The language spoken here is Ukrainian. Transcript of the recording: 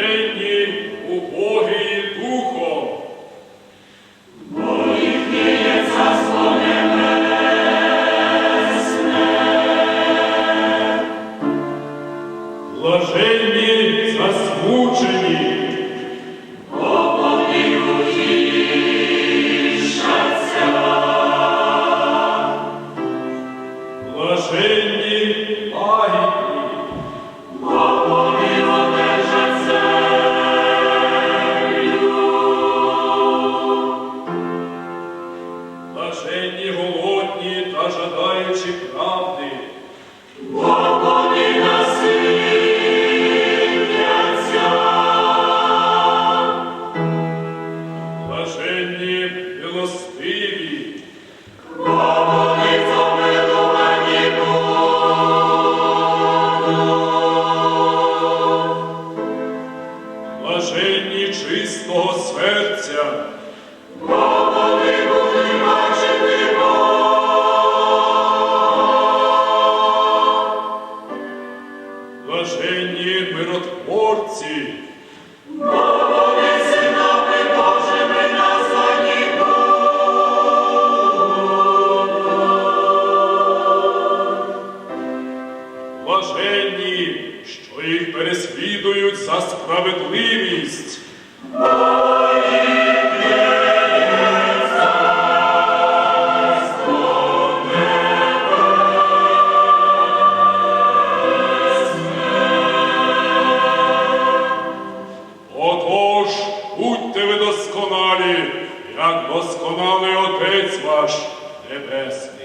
Блаженні убогі духом, блаженні засмучені, блаженні голодні та жадаючі правди. Блаженні милостиві, блаженні чистого серця, блаженні миротворці, блаженні, що їх переслідують за справедливість. Досконалий Отець ваш Небесний.